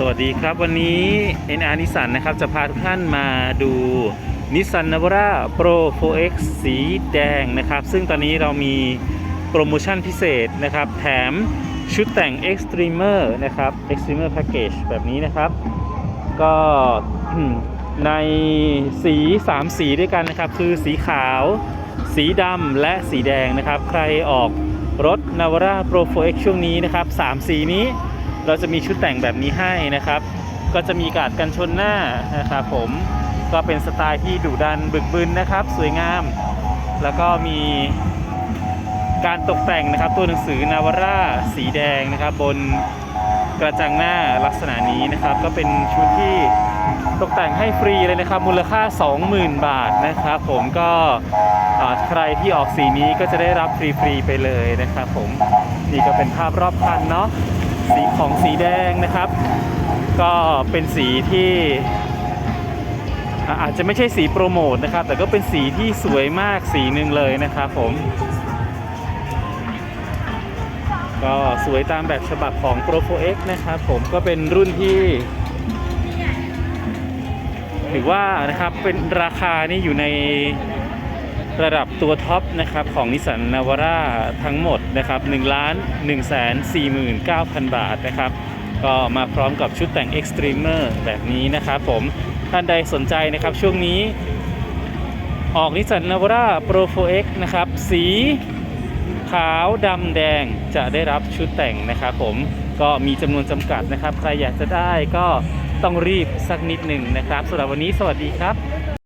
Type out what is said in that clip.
สวัสดีครับวันนี้ NR นิสันนะครับ จะพาทุกท่านมาดูนิสสันนาวาร่า Pro 4X สีแดงนะครับ ซึ่งตอนนี้เรามีโปรโมชั่นพิเศษนะครับ แถมชุดแต่ง Extremer นะครับ Extremer Package แบบนี้นะครับ ก็ในสี 3 สีด้วยกันนะครับ คือสีขาว สีดำและสีแดงนะครับ ใครออกรถ Navara Pro 4X ช่วงนี้นะครับ 3 สีนี้ เราจะมีชุดแต่งแบบนี้ให้นะครับ ก็จะมีการดกันชนหน้านะครับผมก็เป็นสไตล์ที่ดุดันบึกบึนนะครับ สวยงาม แล้วก็มีการตกแต่งนะครับ ตัวหนังสือนาวาร่าสีแดงนะครับ บนกระจังหน้าลักษณะนี้นะครับ ก็เป็นชุดที่ตกแต่งให้ฟรีเลยนะครับ มูลค่า 20,000 บาทนะครับ ผมก็ใครที่ออกสีนี้ก็จะได้รับฟรีๆไปเลยนะครับ ผมนี่ก็เป็นภาพรอบคันเนาะ สีของสีแดงนะครับ ก็เป็นสีที่อาอาจจะไม่ใช่สีโปรโมทนะครับ แต่ก็เป็นสีที่สวยมากสีหนึ่งเลยนะครับผม ก็สวยตามแบบฉบับของ Pro 4X นะครับผมก็เป็นรุ่นที่ถือว่านะครับเป็นราคานี่อยู่ใน ระดับตัวท็อปนะครับของนิสสันนาวาร่าทั้งหมดนะครับ1ล้าน1 4 9 0 0 0 บาทนะครับ ก็มาพร้อมกับชุดแต่ง Extremer แบบนี้นะครับผมท่านใดสนใจนะครับช่วงนี้ ออกนิสสันนาวาร่า Pro 4X นะครับ สีขาวดำแดงจะได้รับชุดแต่งนะครับผมก็มีจำนวนจำกัดนะครับ ใครอยากจะได้ก็ต้องรีบสักนิดหนึ่งนะครับสำหรับวันนี้สวัสดีครับ